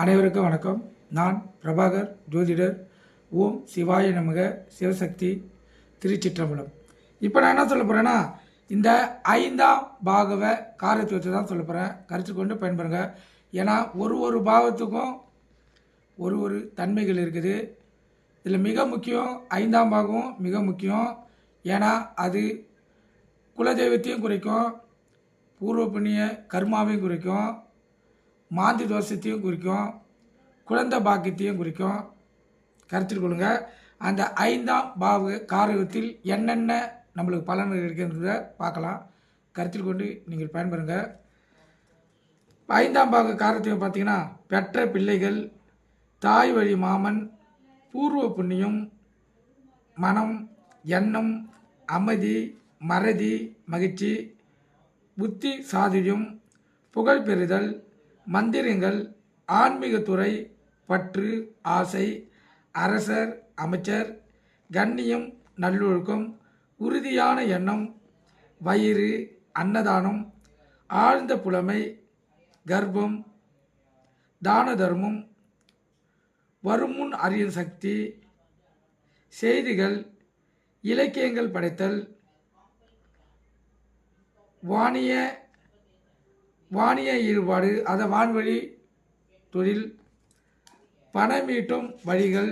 அனைவருக்கும் வணக்கம். நான் பிரபாகர் ஜோதிடர். ஓம் சிவாய நமக. சிவசக்தி திருச்சிற்றம்பலம். இப்போ நான் என்ன சொல்ல போகிறேன்னா இந்த ஐந்தாம் பாகவ காரத்துவத்தை தான் சொல்ல போகிறேன் கருத்து கொண்டு பயன்படுங்க. ஏன்னா ஒரு ஒரு பாவத்துக்கும் ஒரு ஒரு தன்மைகள் இருக்குது. இதில் மிக முக்கியம் ஐந்தாம் பாகம் மிக முக்கியம். ஏன்னா அது குலதெய்வத்தையும் குறைக்கும் பூர்வ புண்ணிய கர்மாவையும் குறைக்கும். மாந்தி தோஷத்தையும் குறிக்கும் குழந்தை பாக்கியத்தையும் குறிக்கும். கருத்தில் கொள்ளுங்க. அந்த ஐந்தாம் பாவ காரகத்தில் என்னென்ன நம்மளுக்கு பலன்கள் இருக்கிறத பார்க்கலாம். கருத்தில் கொண்டு நீங்கள் பயன்பெறுங்க. ஐந்தாம் பாக காரத்தையும் பார்த்தீங்கன்னா பெற்ற பிள்ளைகள் தாய் வழி மாமன் பூர்வ புண்ணியம் மனம் எண்ணம் அமைதி மறதி மகிழ்ச்சி புத்தி சாதுரியம் புகழ் பெறுதல் மந்திரங்கள் ஆன்மீகத்துறை பற்று ஆசை அரசர் அமைச்சர் கண்ணியம் நல்லொழுக்கம் உறுதியான எண்ணம் வயிறு அன்னதானம் ஆழ்ந்த புலமை கர்ப்பம் தான தர்மம் வருமுன் அறியும் சக்தி செய்திகள் இலக்கியங்கள் படைத்தல் வாணிய வானிய ஈடுபாடு அதை வான்வழி தொழில் பணமீட்டும் வழிகள்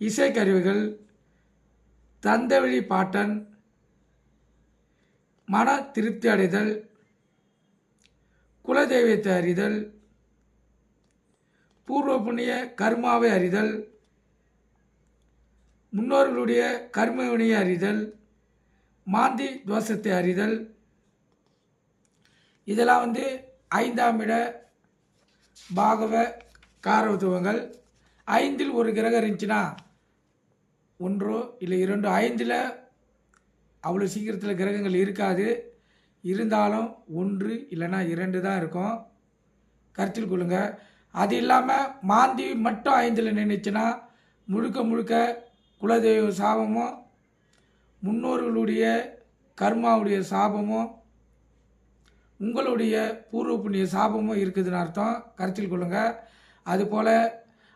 இசைக்கருவிகள் தந்தவெளி பாட்டன் மன திருப்தி அடைதல் குலதெய்வத்தை அறிதல் பூர்வ புண்ணிய கர்மாவை அறிதல் முன்னோர்களுடைய கர்மவினையை அறிதல் மாந்தி தோஷத்தை அறிதல் இதெல்லாம் வந்து ஐந்தாம் இட பாகவ காரத்துவங்கள் ஐந்தில் ஒரு கிரகம் இருந்துச்சுன்னா ஒன்றோ இல்லை இரண்டோ ஐந்தில் அவ்வளோ சீக்கிரத்தில் கிரகங்கள் இருக்காது. இருந்தாலும் ஒன்று இல்லைன்னா இரண்டு தான் இருக்கும். கருத்தில் கொள்ளுங்க. அது இல்லாமல் மாந்தி மட்டும் ஐந்தில் நின்றுச்சுன்னா முழுக்க முழுக்க குலதெய்வ சாபமும் முன்னோர்களுடைய கர்மாவுடைய சாபமும் உங்களுடைய பூர்வ புண்ணிய சாபமும் இருக்குதுன்னு அர்த்தம். கருத்தில் கொள்ளுங்கள் அதுபோல்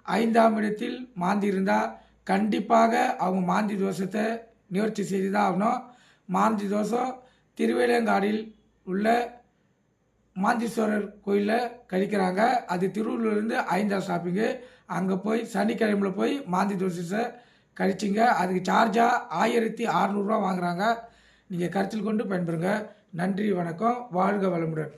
ஐந்தாம் இடத்தில் மாந்தி இருந்தால் கண்டிப்பாக அவங்க மாந்தி தோஷத்தை நிவர்த்தி செய்து தான் ஆகணும். மாந்தி தோஷம் திருவேலங்காடில் உள்ள மாந்தீஸ்வரர் கோயிலில் கழிக்கிறாங்க. அது திருவள்ளூர்லேருந்து ஐந்தாம் ஷாப்பிங்கு. அங்கே போய் சனிக்கிழமையில் போய் மாந்தி தோஷத்தை கழிச்சிங்க. அதுக்கு சார்ஜாக ஆயிரத்தி அறநூறுரூவா வாங்குறாங்க. நீங்கள் கருத்தில் கொண்டு பயன்பெறுங்க. நன்றி வணக்கம். வாழ்க வளமுடன்.